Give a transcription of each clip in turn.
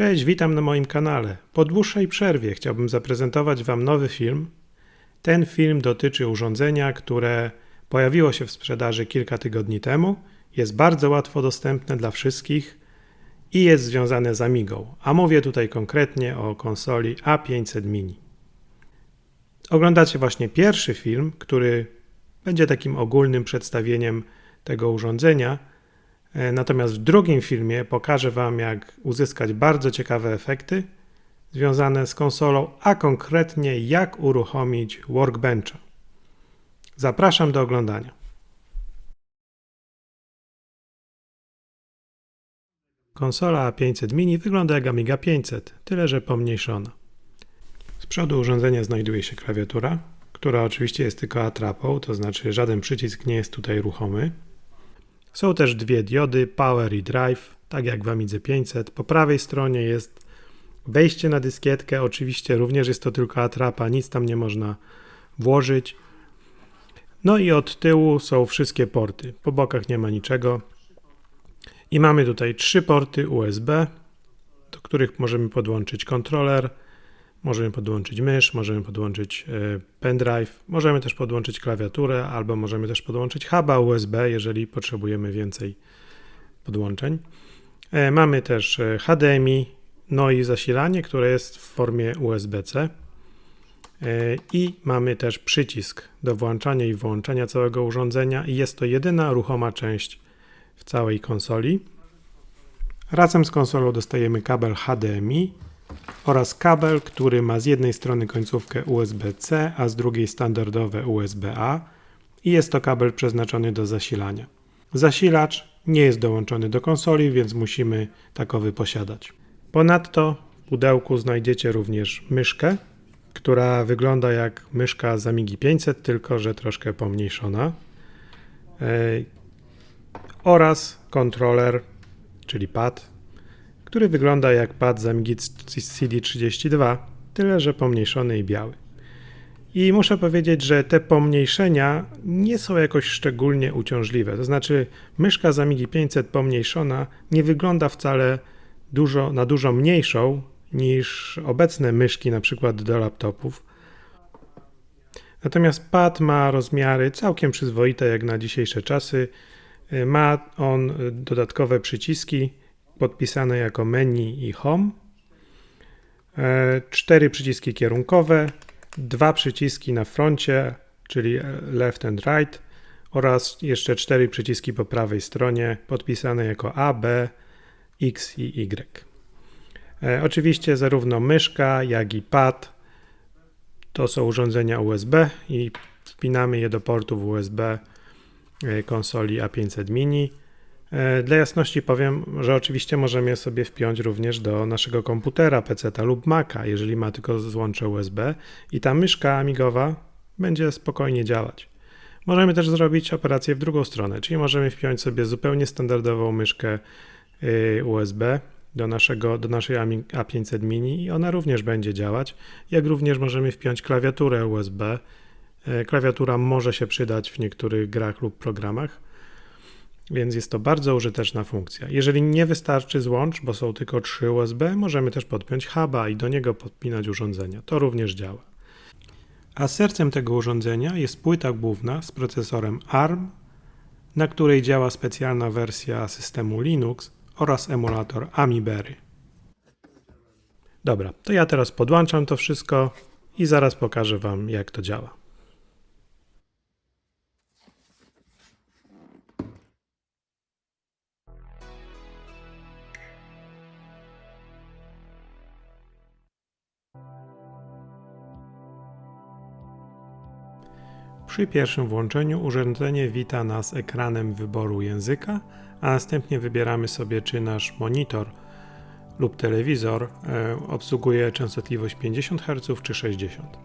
Cześć, witam na moim kanale. Po dłuższej przerwie chciałbym zaprezentować Wam nowy film. Ten film dotyczy urządzenia, które pojawiło się w sprzedaży kilka tygodni temu. Jest bardzo łatwo dostępne dla wszystkich i jest związane z Amigą. A mówię tutaj konkretnie o konsoli A500 Mini. Oglądacie właśnie pierwszy film, który będzie takim ogólnym przedstawieniem tego urządzenia. E, Natomiast w drugim filmie pokażę Wam, jak uzyskać bardzo ciekawe efekty związane z konsolą, a konkretnie jak uruchomić Workbencha. Zapraszam do oglądania. Konsola A500 Mini wygląda jak Amiga 500, tyle że pomniejszona. Z przodu urządzenia znajduje się klawiatura, która oczywiście jest tylko atrapą, to znaczy żaden przycisk nie jest tutaj ruchomy. Są też dwie diody Power i Drive, tak jak w Amidze 500. Po prawej stronie jest wejście na dyskietkę, oczywiście również jest to tylko atrapa, nic tam nie można włożyć. No i od tyłu są wszystkie porty, po bokach nie ma niczego. I mamy tutaj trzy porty USB, do których możemy podłączyć kontroler, możemy podłączyć mysz, możemy podłączyć e, pendrive, możemy też podłączyć klawiaturę, albo możemy też podłączyć huba USB, jeżeli potrzebujemy więcej podłączeń. E, Mamy też e, HDMI, no i zasilanie, które jest w formie USB-C. I mamy też przycisk do włączania i wyłączania całego urządzenia, i jest to jedyna ruchoma część w całej konsoli. Razem z konsolą dostajemy kabel HDMI oraz kabel, który ma z jednej strony końcówkę USB-C, a z drugiej standardowe USB-A i jest to kabel przeznaczony do zasilania. Zasilacz nie jest dołączony do konsoli, więc musimy takowy posiadać. Ponadto w pudełku znajdziecie również myszkę, która wygląda jak myszka z Amigi 500, tylko że troszkę pomniejszona. Yy, oraz kontroler, czyli pad, który wygląda jak pad z Amigi CD32, tyle że pomniejszony i biały. I muszę powiedzieć, że te pomniejszenia nie są jakoś szczególnie uciążliwe. To znaczy, myszka z Amigi 500 pomniejszona nie wygląda wcale dużo, na dużo mniejszą niż obecne myszki, na przykład do laptopów. Natomiast pad ma rozmiary całkiem przyzwoite jak na dzisiejsze czasy. Ma on dodatkowe przyciski podpisane jako menu i home. E, Cztery przyciski kierunkowe, dwa przyciski na froncie, czyli left and right oraz jeszcze cztery przyciski po prawej stronie podpisane jako A, B, X i Y. E, Oczywiście zarówno myszka, jak i pad to są urządzenia USB i wpinamy je do portów USB e, konsoli A500 Mini. E, Dla jasności powiem, że oczywiście możemy je sobie wpiąć również do naszego komputera, PC lub Maca, jeżeli ma tylko złącze USB i ta myszka amigowa będzie spokojnie działać. Możemy też zrobić operację w drugą stronę, czyli możemy wpiąć sobie zupełnie standardową myszkę y, USB do, naszego, do naszej Ami- A500 Mini i ona również będzie działać, jak również możemy wpiąć klawiaturę USB. E, Klawiatura może się przydać w niektórych grach lub programach więc jest to bardzo użyteczna funkcja. Jeżeli nie wystarczy złącz, bo są tylko trzy USB, możemy też podpiąć huba i do niego podpinać urządzenia. To również działa. A sercem tego urządzenia jest płyta główna z procesorem ARM, na której działa specjalna wersja systemu Linux oraz emulator Amibery. Dobra, to ja teraz podłączam to wszystko i zaraz pokażę Wam, jak to działa. Przy pierwszym włączeniu urządzenie wita nas ekranem wyboru języka, a następnie wybieramy sobie, czy nasz monitor lub telewizor e, obsługuje częstotliwość 50 Hz czy 60.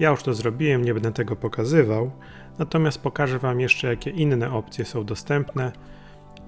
Ja już to zrobiłem, nie będę tego pokazywał, natomiast pokażę Wam jeszcze, jakie inne opcje są dostępne.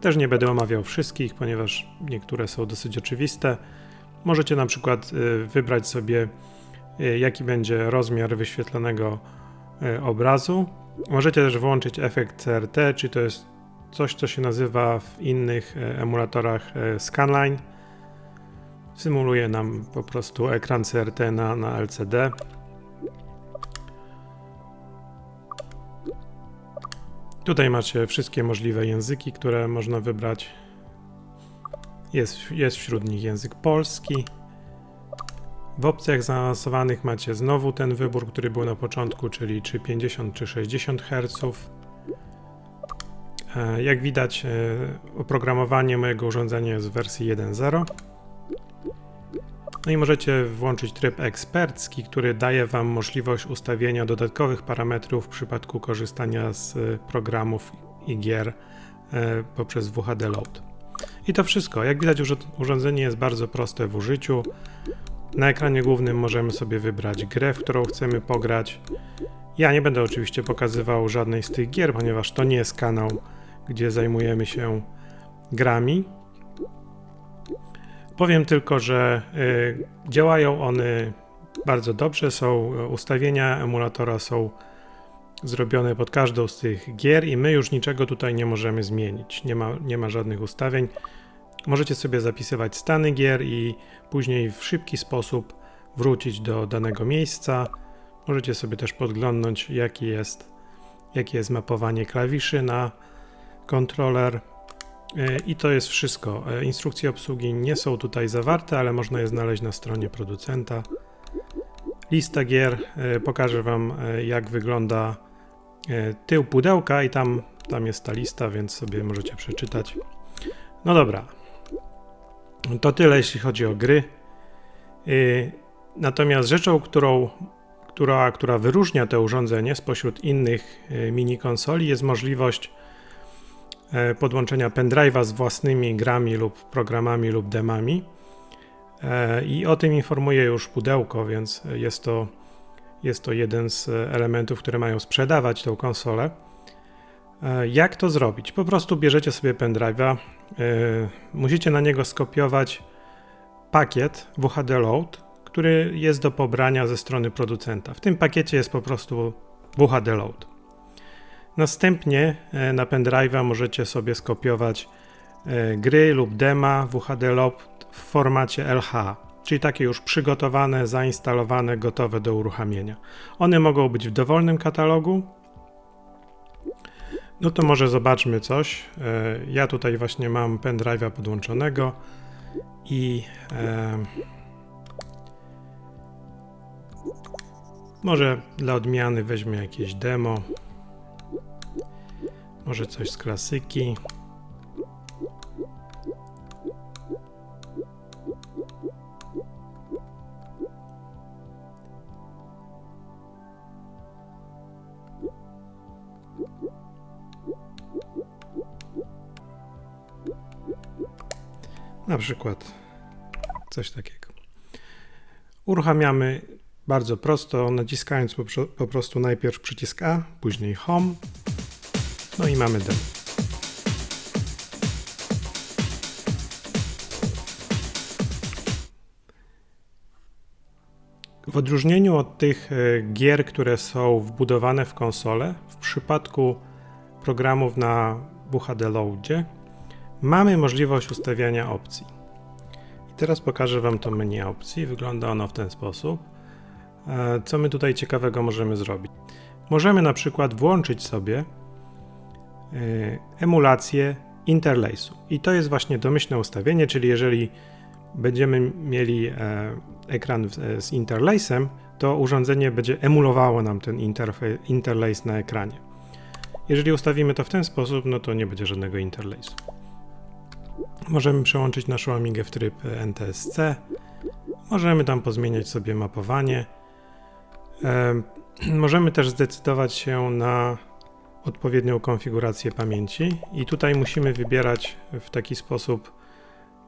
Też nie będę omawiał wszystkich, ponieważ niektóre są dosyć oczywiste. Możecie na przykład e, wybrać sobie, e, jaki będzie rozmiar wyświetlonego e, obrazu. Możecie też włączyć efekt CRT, czy to jest coś, co się nazywa w innych e, emulatorach e, scanline. Symuluje nam po prostu ekran CRT na, na LCD. Tutaj macie wszystkie możliwe języki, które można wybrać. Jest, jest wśród nich język polski. W opcjach zaawansowanych macie znowu ten wybór, który był na początku, czyli czy 50 czy 60 Hz. E, Jak widać, e, oprogramowanie mojego urządzenia jest w wersji 1.0. No i możecie włączyć tryb ekspercki, który daje Wam możliwość ustawienia dodatkowych parametrów w przypadku korzystania z e, programów i gier poprzez WHD Load. I to wszystko. Jak widać, urządzenie jest bardzo proste w użyciu. Na ekranie głównym możemy sobie wybrać grę, w którą chcemy pograć. Ja nie będę oczywiście pokazywał żadnej z tych gier, ponieważ to nie jest kanał, gdzie zajmujemy się grami. Powiem tylko, że y, działają one bardzo dobrze. Są y, ustawienia emulatora są zrobione pod każdą z tych gier i my już niczego tutaj nie możemy zmienić. Nie ma, nie ma żadnych ustawień. Możecie sobie zapisywać stany gier i później w szybki sposób wrócić do danego miejsca. Możecie sobie też podglądnąć, jaki jest, jakie jest mapowanie klawiszy na kontroler. E, I to jest wszystko. E, Instrukcje obsługi nie są tutaj zawarte, ale można je znaleźć na stronie producenta. Lista gier. e, Pokażę Wam, jak wygląda tył pudełka, i tam, tam jest ta lista, więc sobie możecie przeczytać. No dobra. To tyle, jeśli chodzi o gry. Y, Natomiast rzeczą, którą, która, która wyróżnia to urządzenie spośród innych y, mini konsoli, jest możliwość e, podłączenia pendrive'a z własnymi grami lub programami lub demami. E, I o tym informuje już pudełko, więc jest to, jest to jeden z elementów, które mają sprzedawać tą konsolę. E, Jak to zrobić? Po prostu bierzecie sobie pendrive'a, e, musicie na niego skopiować pakiet WHD Load, który jest do pobrania ze strony producenta. W tym pakiecie jest po prostu WHD Load. Następnie e, na pendrive'a możecie sobie skopiować gry lub dema WHD Load w formacie LH, czyli takie już przygotowane, zainstalowane, gotowe do uruchamienia. One mogą być w dowolnym katalogu, no to może zobaczmy coś. E, Ja tutaj właśnie mam pendrive'a podłączonego i e, może dla odmiany weźmie jakieś demo. Może coś z klasyki. Na przykład coś takiego. Uruchamiamy bardzo prosto, naciskając po, po prostu najpierw przycisk A, później Home. No i mamy demo. W odróżnieniu od tych e, gier, które są wbudowane w konsolę, w przypadku programów na WHD Loadzie, mamy możliwość ustawiania opcji. I teraz pokażę Wam to menu opcji. Wygląda ono w ten sposób. E, Co my tutaj ciekawego możemy zrobić? Możemy na przykład włączyć sobie e, emulację interlejsu. I to jest właśnie domyślne ustawienie, czyli jeżeli będziemy mieli e, ekran z interlejsem, to urządzenie będzie emulowało nam ten interlejs na ekranie. Jeżeli ustawimy to w ten sposób, no to nie będzie żadnego interlejsu. Możemy przełączyć naszą Amigę w tryb e, NTSC. Możemy tam pozmieniać sobie mapowanie. Em, Możemy też zdecydować się na odpowiednią konfigurację pamięci i tutaj musimy wybierać w taki sposób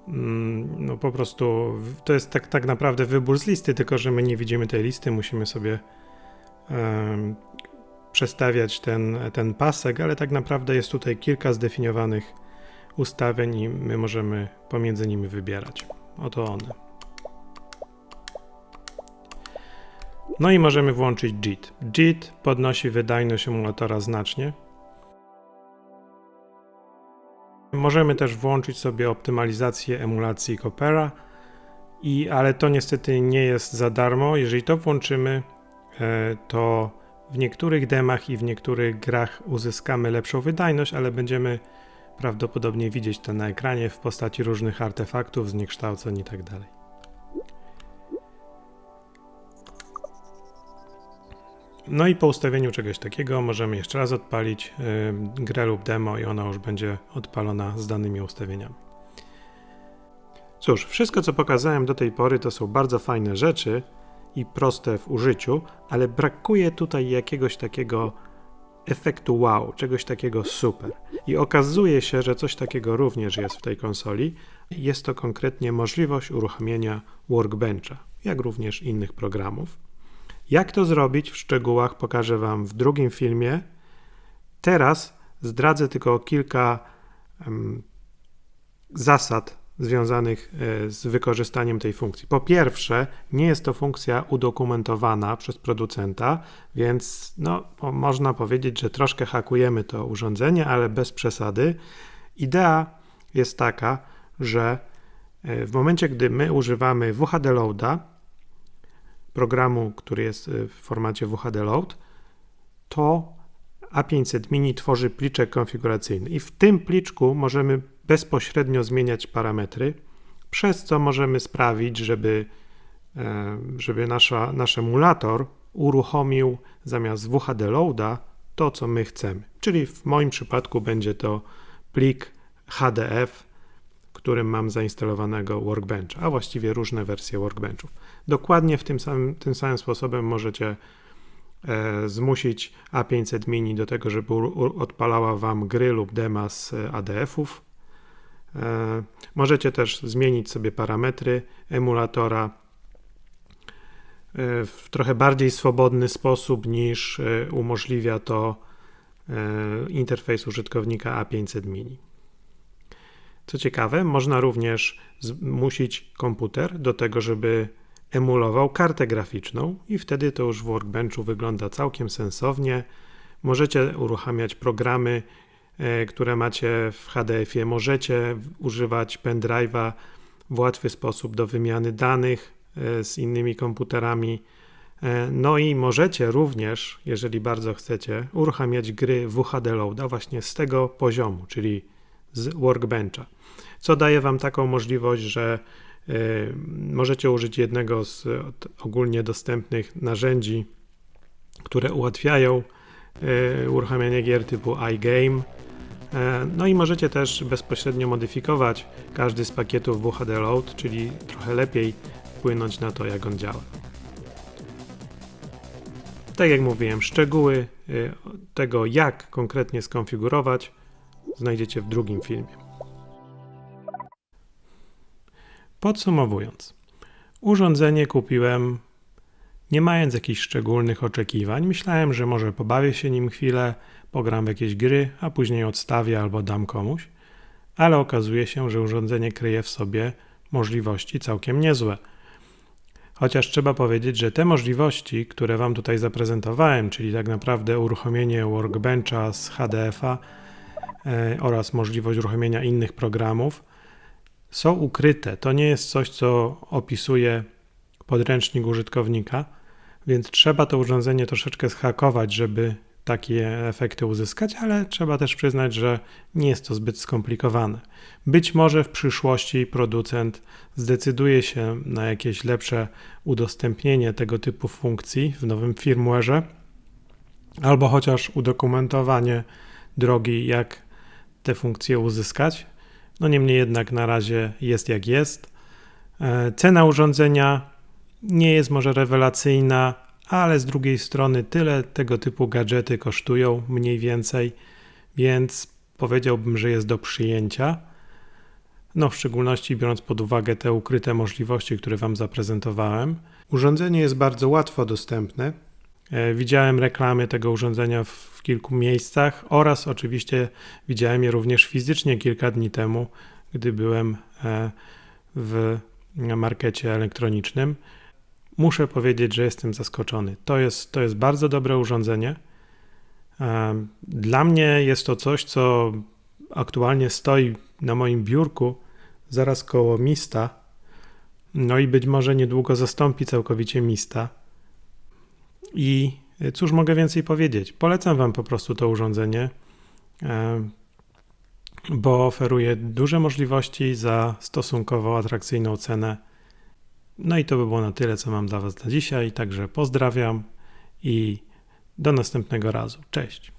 mm, no po prostu to jest tak, tak naprawdę wybór z listy, tylko że my nie widzimy tej listy, musimy sobie em, przestawiać ten, ten pasek, ale tak naprawdę jest tutaj kilka zdefiniowanych ustawień i my możemy pomiędzy nimi wybierać. Oto one. No i możemy włączyć JIT. JIT podnosi wydajność emulatora znacznie. Możemy też włączyć sobie optymalizację emulacji Coopera I, ale to niestety nie jest za darmo. Jeżeli to włączymy, e, to w niektórych demach i w niektórych grach uzyskamy lepszą wydajność, ale będziemy prawdopodobnie widzieć to na ekranie w postaci różnych artefaktów, zniekształceń itd. No i po ustawieniu czegoś takiego możemy jeszcze raz odpalić yy, grę lub demo i ona już będzie odpalona z danymi ustawieniami. Cóż, wszystko co pokazałem do tej pory to są bardzo fajne rzeczy i proste w użyciu, ale brakuje tutaj jakiegoś takiego efektu wow, czegoś takiego super. I okazuje się, że coś takiego również jest w tej konsoli. Jest to konkretnie możliwość uruchomienia Workbencha, jak również innych programów. Jak to zrobić w szczegółach pokażę Wam w drugim filmie. Teraz zdradzę tylko kilka um, zasad związanych e, z wykorzystaniem tej funkcji. Po pierwsze, nie jest to funkcja udokumentowana przez producenta, więc no, można powiedzieć, że troszkę hakujemy to urządzenie, ale bez przesady. Idea jest taka, że e, w momencie, gdy my używamy WHD Loada, programu, który jest e, w formacie WHD Load, to A500 Mini tworzy pliczek konfiguracyjny i w tym pliczku możemy bezpośrednio zmieniać parametry, przez co możemy sprawić, żeby, e, żeby nasza, nasz emulator uruchomił zamiast WHD loada to, co my chcemy. Czyli w moim przypadku będzie to plik HDF, którym mam zainstalowanego Workbencha, a właściwie różne wersje Workbenchów. Dokładnie w tym samym, tym samym sposobem możecie e, zmusić A500 Mini do tego, żeby odpalała Wam gry lub dema z ADF-ów, możecie też zmienić sobie parametry emulatora e, w trochę bardziej swobodny sposób niż e, umożliwia to interfejs użytkownika A500 Mini. Co ciekawe, można również zmusić komputer do tego, żeby emulował kartę graficzną i wtedy to już w Workbenchu wygląda całkiem sensownie. Możecie uruchamiać programy, E, które macie w HDF-ie. Możecie używać pendrive'a w łatwy sposób do wymiany danych e, z innymi komputerami. E, no i możecie również, jeżeli bardzo chcecie, uruchamiać gry WHD Loada właśnie z tego poziomu, czyli z Workbencha. Co daje Wam taką możliwość, że możecie użyć jednego z ogólnie dostępnych narzędzi, które ułatwiają uruchamianie gier typu iGame E, no i możecie też bezpośrednio modyfikować każdy z pakietów WHD Load, czyli trochę lepiej wpłynąć na to, jak on działa. Tak jak mówiłem, szczegóły e, tego, jak konkretnie skonfigurować, znajdziecie w drugim filmie. Podsumowując, urządzenie kupiłem nie mając jakichś szczególnych oczekiwań. Myślałem, że może pobawię się nim chwilę, pogram w jakieś gry, a później odstawię albo dam komuś, ale okazuje się, że urządzenie kryje w sobie możliwości całkiem niezłe. Chociaż trzeba powiedzieć, że te możliwości, które Wam tutaj zaprezentowałem, czyli tak naprawdę uruchomienie Workbencha z HDF-a e, oraz możliwość uruchomienia innych programów, są ukryte. To nie jest coś, co opisuje podręcznik użytkownika, więc trzeba to urządzenie troszeczkę zhakować, żeby takie efekty uzyskać, ale trzeba też przyznać, że nie jest to zbyt skomplikowane. Być może w przyszłości producent zdecyduje się na jakieś lepsze udostępnienie tego typu funkcji w nowym firmware'ze, albo chociaż udokumentowanie drogi, jak te funkcje uzyskać. No niemniej jednak na razie jest jak jest. E, cena urządzenia nie jest może rewelacyjna, ale z drugiej strony tyle tego typu gadżety kosztują mniej więcej, więc powiedziałbym, że jest do przyjęcia. No, w szczególności biorąc pod uwagę te ukryte możliwości, które Wam zaprezentowałem. Urządzenie jest bardzo łatwo dostępne. E, widziałem reklamy tego urządzenia w kilku miejscach oraz oczywiście widziałem je również fizycznie kilka dni temu, gdy byłem e, w markecie elektronicznym. Muszę powiedzieć, że jestem zaskoczony. To jest, to jest bardzo dobre urządzenie. Dla mnie jest to coś, co aktualnie stoi na moim biurku zaraz koło Mista. No i być może niedługo zastąpi całkowicie Mista. I cóż mogę więcej powiedzieć? Polecam Wam po prostu to urządzenie, bo oferuje duże możliwości za stosunkowo atrakcyjną cenę. No i to by było na tyle, co mam dla Was na dzisiaj. Także pozdrawiam i do następnego razu. Cześć.